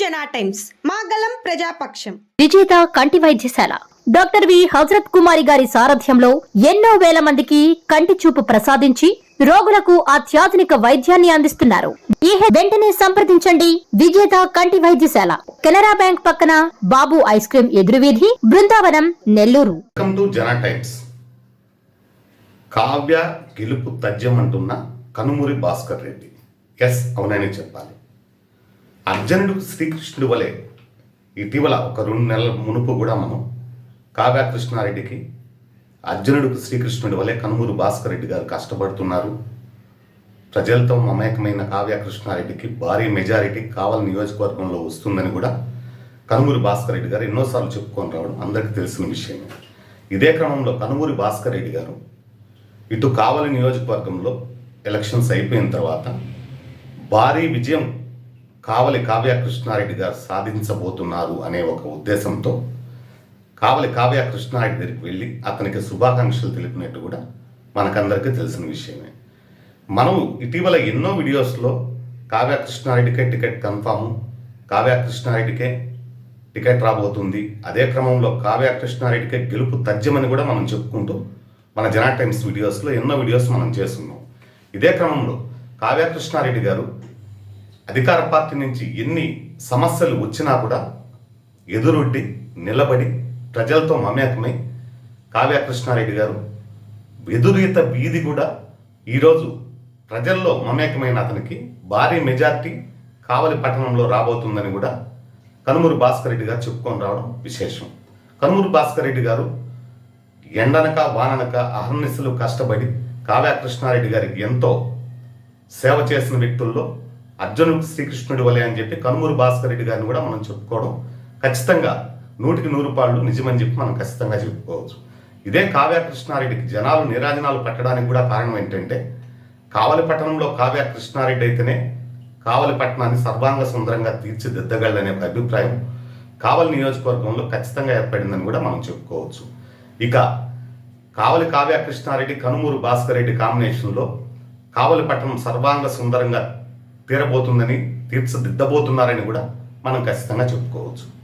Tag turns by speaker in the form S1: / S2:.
S1: జనా టైమ్స్ మాగలం ప్రజాపక్షం.
S2: విజేత కంటి వైద్యశాల. Doctor V. హజరత్ కుమారి గారి సారథ్యంలో ఎన్నో వేల మందికి కంటి చూపు ప్రసాదించి రోగులకు అత్యాధునిక వైద్యాన్ని అందిస్తున్నారు. ఈ హె- వెంటనే సంప్రదించండి విజేత కంటి వైద్యశాల. కెనరా బ్యాంక్ పక్కన బాబు ఐస్ క్రీం ఎదురువీధి బృందావనం నెల్లూరు.
S3: టు కావ్య గెలుపు తథ్యం అంటున్న కనుమూరి భాస్కర్ రెడ్డి. ఎస్ అవునని చెప్పాలి. అర్జునుడు శ్రీకృష్ణుడి వలె ఇటీవల ఒక రెండు నెలల మునుపు కూడా మనం కావ్య కృష్ణారెడ్డికి అర్జునుడికి శ్రీకృష్ణుడి వలె కనుమూరు భాస్కర్ రెడ్డి గారు కష్టపడుతున్నారు. ప్రజలతో మమేకమైన కావ్య కృష్ణారెడ్డికి భారీ మెజారిటీ కావల నియోజకవర్గంలో వస్తుందని కూడా కనుమూరి భాస్కర్ రెడ్డి గారు ఎన్నోసార్లు చెప్పుకొని రావడం అందరికీ తెలిసిన విషయమే. ఇదే క్రమంలో కనుమూరి భాస్కర్ రెడ్డి గారు ఇటు కావలి నియోజకవర్గంలో ఎలక్షన్స్ అయిపోయిన తర్వాత భారీ విజయం కావలి కావ్య కృష్ణారెడ్డి గారు సాధించబోతున్నారు అనే ఒక ఉద్దేశంతో కావలి కావ్య కృష్ణారెడ్డి దగ్గరికి వెళ్ళి అతనికి శుభాకాంక్షలు తెలిపినట్టు కూడా మనకందరికీ తెలిసిన విషయమే. మనం ఇటీవల ఎన్నో వీడియోస్లో కావ్య కృష్ణారెడ్డికే టికెట్ కన్ఫాము కావ్య కృష్ణారెడ్డికే టికెట్ రాబోతుంది అదే క్రమంలో కావ్య కృష్ణారెడ్డికే గెలుపు తథ్యమని కూడా మనం చెప్పుకుంటూ మన జనా టైమ్స్ వీడియోస్లో ఎన్నో వీడియోస్ మనం చేస్తున్నాం. ఇదే క్రమంలో కావ్య కృష్ణారెడ్డి గారు అధికార పార్టీ నుంచి ఎన్ని సమస్యలు వచ్చినా కూడా ఎదురొడ్డి నిలబడి ప్రజలతో మమేకమై కావ్య కృష్ణారెడ్డి గారు ఎదురీత వీధి కూడా ఈరోజు ప్రజల్లో మమేకమైన అతనికి భారీ మెజార్టీ కావలి పట్టణంలో రాబోతుందని కూడా కనుమూరు భాస్కర్ రెడ్డి గారు చెప్పుకొని రావడం విశేషం. కనుమూరు భాస్కర్ రెడ్డి గారు ఎండనక వాననక అహర్నిశలు కష్టపడి కావ్య కృష్ణారెడ్డి గారికి ఎంతో సేవ చేసిన వ్యక్తుల్లో అర్జునుడు శ్రీకృష్ణుడి వలె అని చెప్పి కనుమూరు భాస్కర్ రెడ్డి గారిని కూడా మనం చెప్పుకోవడం ఖచ్చితంగా నూటికి నూరు పాళ్ళు నిజమని చెప్పి మనం ఖచ్చితంగా చెప్పుకోవచ్చు. ఇదే కావ్య కృష్ణారెడ్డికి జనాలు నీరాజనాలు పెట్టడానికి కూడా కారణం ఏంటంటే కావలి పట్టణంలో కావ్య కృష్ణారెడ్డి అయితేనే కావలి పట్టణాన్ని సర్వాంగ సుందరంగా తీర్చిదిద్దగలనే ఒక అభిప్రాయం కావలి నియోజకవర్గంలో ఖచ్చితంగా ఏర్పడిందని కూడా మనం చెప్పుకోవచ్చు. ఇక కావలి కావ్య కృష్ణారెడ్డి కనుమూరు భాస్కర్ రెడ్డి కాంబినేషన్లో కావలి పట్టణం సర్వాంగ సుందరంగా తీరబోతుందని తీర్చిదిద్దబోతున్నారని కూడా మనం ఖచ్చితంగా చెప్పుకోవచ్చు.